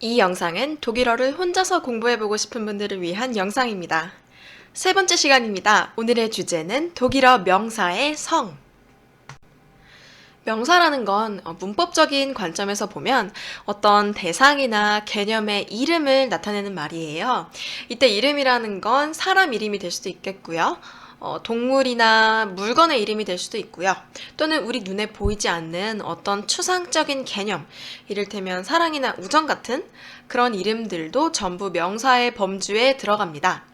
이 영상은 독일어를 혼자서 공부해보고 싶은 분들을 위한 영상입니다. 세 번째 시간입니다. 오늘의 주제는 독일어 명사의 성. 명사라는 건 어, 문법적인 관점에서 보면 어떤 대상이나 개념의 이름을 나타내는 말이에요. 이때 이름이라는 건 사람 이름이 될 수도 있겠고요. 어, 동물이나 물건의 이름이 될 수도 있고요. 또는 우리 눈에 보이지 않는 어떤 추상적인 개념, 이를테면 사랑이나 우정 같은 그런 이름들도 전부 명사의 범주에 들어갑니다.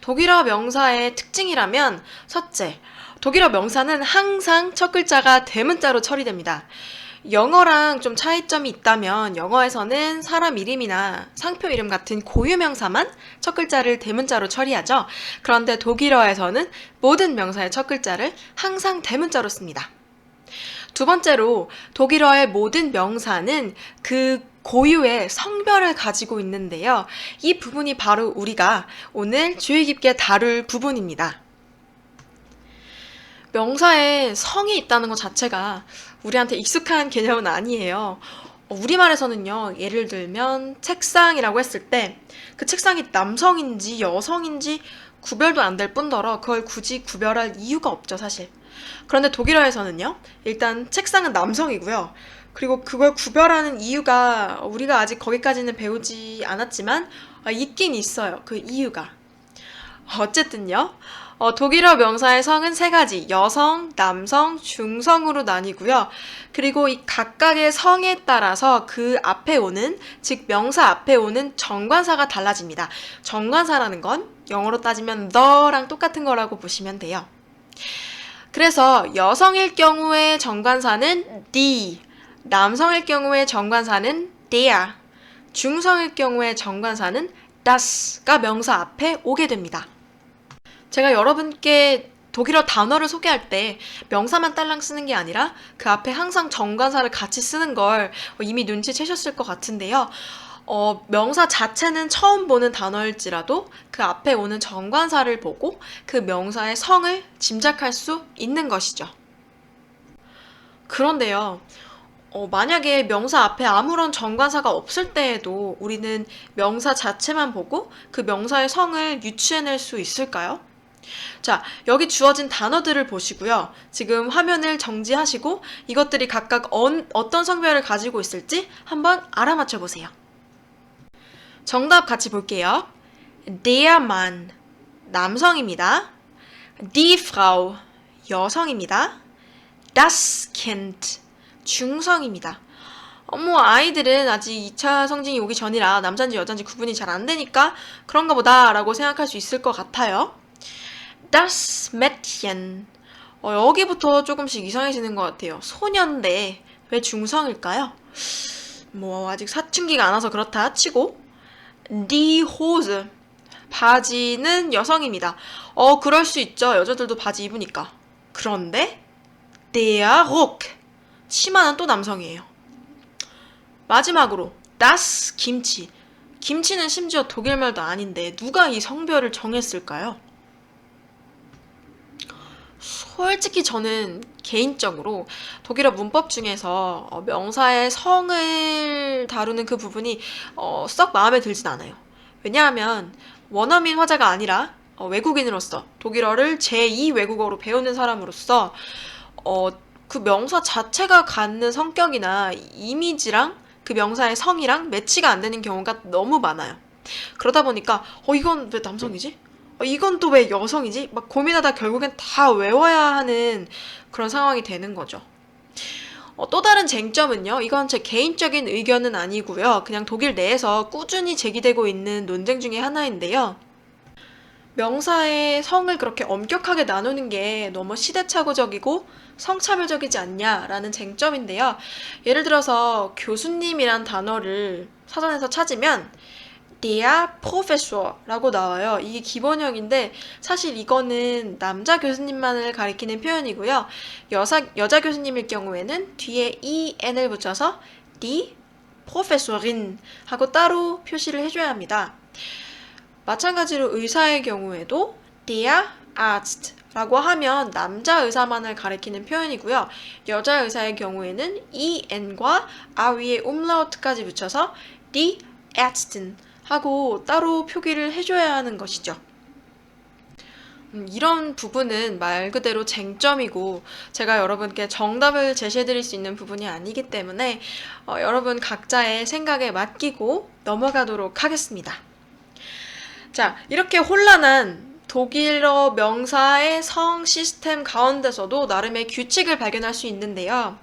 독일어 명사의 특징이라면 첫째, 독일어 명사는 항상 첫 글자가 대문자로 처리됩니다. 영어랑 좀 차이점이 있다면 영어에서는 사람 이름이나 상표 이름 같은 고유명사만 첫 글자를 대문자로 처리하죠. 그런데 독일어에서는 모든 명사의 첫 글자를 항상 대문자로 씁니다. 두 번째로 독일어의 모든 명사는 그 고유의 성별을 가지고 있는데요. 이 부분이 바로 우리가 오늘 주의 깊게 다룰 부분입니다. 명사에 성이 있다는 것 자체가 우리한테 익숙한 개념은 아니에요. 어, 우리말에서는요, 예를 들면 책상이라고 했을 때 그 책상이 남성인지 여성인지 구별도 안 될 뿐더러 그걸 굳이 구별할 이유가 없죠, 사실. 그런데 독일어에서는요, 일단 책상은 남성이고요. 그리고 그걸 구별하는 이유가 우리가 아직 거기까지는 배우지 않았지만 아, 있긴 있어요. 그 이유가. 어쨌든요. 어, 독일어 명사의 성은 세 가지. 여성, 남성, 중성으로 나뉘고요. 그리고 이 각각의 성에 따라서 그 앞에 오는, 즉 명사 앞에 오는 정관사가 달라집니다. 정관사라는 건 영어로 따지면 the랑 똑같은 거라고 보시면 돼요. 그래서 여성일 경우에 정관사는 die, 남성일 경우에 정관사는 der, 중성일 경우에 정관사는 das가 명사 앞에 오게 됩니다. 제가 여러분께 독일어 단어를 소개할 때 명사만 딸랑 쓰는 게 아니라 그 앞에 항상 정관사를 같이 쓰는 걸 이미 눈치채셨을 것 같은데요. 어, 명사 자체는 처음 보는 단어일지라도 그 앞에 오는 정관사를 보고 그 명사의 성을 짐작할 수 있는 것이죠. 그런데요. 어, 만약에 명사 앞에 아무런 정관사가 없을 때에도 우리는 명사 자체만 보고 그 명사의 성을 유추해낼 수 있을까요? 자, 여기 주어진 단어들을 보시고요. 지금 화면을 정지하시고 이것들이 각각 언- 어떤 성별을 가지고 있을지 한번 알아맞혀 보세요. 정답 같이 볼게요. Der Mann 남성입니다. Die Frau 여성입니다. Das Kind 중성입니다. 어머 아이들은 아직 2차 성징이 오기 전이라 남자인지 여자인지 구분이 잘 안 되니까 그런가 보다라고 생각할 수 있을 것 같아요. Das Mädchen. 어, 여기부터 조금씩 이상해지는 것 같아요. 소년데 왜 중성일까요? 뭐 아직 사춘기가 안 와서 그렇다 치고 Die Hose. 바지는 여성입니다. 어 그럴 수 있죠. 여자들도 바지 입으니까. 그런데 Der Rock. 치마는 또 남성이에요. 마지막으로 das 김치. 김치는 심지어 독일 말도 아닌데 누가 이 성별을 정했을까요? 솔직히 저는 개인적으로 독일어 문법 중에서 어, 명사의 성을 다루는 그 부분이 어, 썩 마음에 들진 않아요. 왜냐하면 원어민 화자가 아니라 어, 외국인으로서 독일어를 제2 외국어로 배우는 사람으로서 어, 그 명사 자체가 갖는 성격이나 이미지랑 그 명사의 성이랑 매치가 안 되는 경우가 너무 많아요. 그러다 보니까 어 이건 왜 남성이지? 어, 이건 또 왜 여성이지? 막 고민하다 결국엔 다 외워야 하는 그런 상황이 되는 거죠. 어, 또 다른 쟁점은요. 이건 제 개인적인 의견은 아니고요. 그냥 독일 내에서 꾸준히 제기되고 있는 논쟁 중에 하나인데요. 명사의 성을 그렇게 엄격하게 나누는 게 너무 시대착오적이고 성차별적이지 않냐라는 쟁점인데요. 예를 들어서 교수님이란 단어를 사전에서 찾으면 der Professor라고 나와요. 이게 기본형인데 사실 이거는 남자 교수님만을 가리키는 표현이고요. 여자 여자 교수님일 경우에는 뒤에 en을 붙여서 die Professorin 하고 따로 표시를 해줘야 합니다. 마찬가지로 의사의 경우에도 der Arzt라고 하면 남자 의사만을 가리키는 표현이고요. 여자 의사의 경우에는 en과 아 위에 umlaut까지 붙여서 die Ärztin 하고 따로 표기를 해줘야 하는 것이죠. 음, 이런 부분은 말 그대로 쟁점이고 제가 여러분께 정답을 제시해 드릴 수 있는 부분이 아니기 때문에 어, 여러분 각자의 생각에 맡기고 넘어가도록 하겠습니다. 자, 이렇게 혼란한 독일어 명사의 성 시스템 가운데서도 나름의 규칙을 발견할 수 있는데요.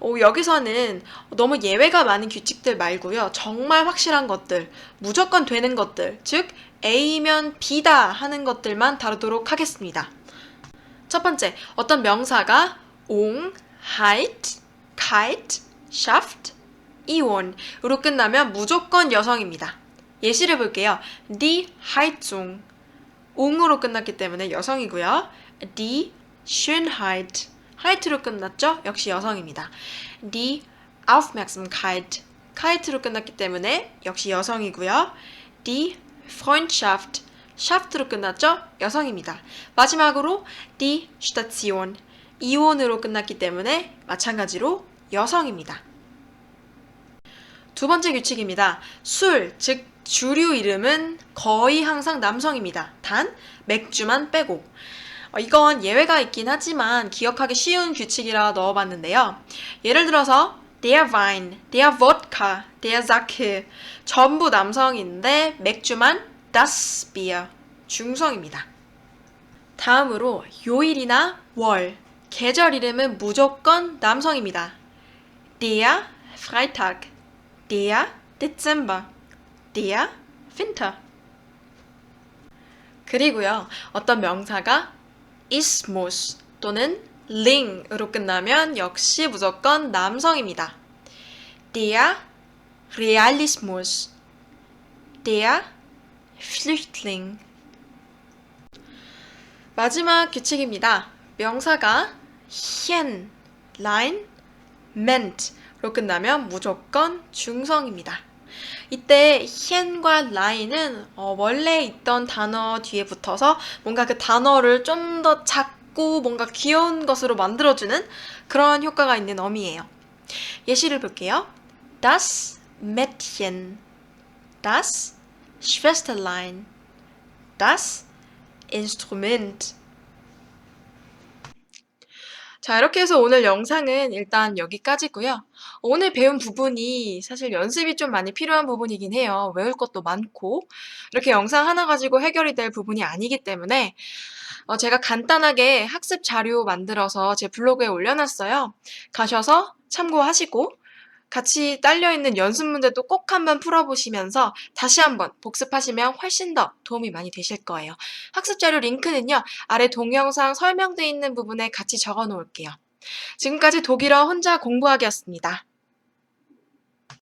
어, 여기서는 너무 예외가 많은 규칙들 말고요. 정말 확실한 것들, 무조건 되는 것들, 즉 A면 B다 하는 것들만 다루도록 하겠습니다. 첫 번째, 어떤 명사가 옹, heit, kite, schafft, 이온으로 끝나면 무조건 여성입니다. 예시를 볼게요. Die Heizung 옹으로 끝났기 때문에 여성이고요. Die Schönheit 하이트로 끝났죠? 역시 여성입니다. Die Aufmerksamkeit 카이트로 끝났기 때문에 역시 여성이고요. Die Freundschaft 샤프트로 끝났죠? 여성입니다. 마지막으로 die Station 이온으로 끝났기 때문에 마찬가지로 여성입니다. 두 번째 규칙입니다. 술, 즉 주류 이름은 거의 항상 남성입니다. 단 맥주만 빼고. 어, 이건 예외가 있긴 하지만 기억하기 쉬운 규칙이라 넣어봤는데요. 예를 들어서 der Wein, der Wodka, der Sake 전부 남성인데 맥주만 das Bier 중성입니다. 다음으로 요일이나 월, 계절 이름은 무조건 남성입니다. Der Freitag, der Dezember, der Winter. 그리고요, 어떤 명사가 ismus 또는 ring으로 끝나면 역시 무조건 남성입니다. Der Realismus, der Flüchtling. 마지막 규칙입니다. 명사가 hien, line, ment로 끝나면 무조건 중성입니다. 이때 hien과 line은 어, 원래 있던 단어 뒤에 붙어서 뭔가 그 단어를 좀 더 작고 뭔가 귀여운 것으로 만들어주는 그런 효과가 있는 어미예요. 예시를 볼게요. Das Mädchen, das Schwesterlein, das Instrument. 자, 이렇게 해서 오늘 영상은 일단 여기까지고요. 오늘 배운 부분이 사실 연습이 좀 많이 필요한 부분이긴 해요. 외울 것도 많고 이렇게 영상 하나 가지고 해결이 될 부분이 아니기 때문에 어, 제가 간단하게 학습 자료 만들어서 제 블로그에 올려놨어요. 가셔서 참고하시고 같이 딸려있는 연습 문제도 꼭 한번 풀어보시면서 다시 한번 복습하시면 훨씬 더 도움이 많이 되실 거예요. 학습 자료 링크는요, 아래 동영상 설명되어 있는 부분에 같이 적어 놓을게요. 지금까지 독일어 혼자 공부하기였습니다.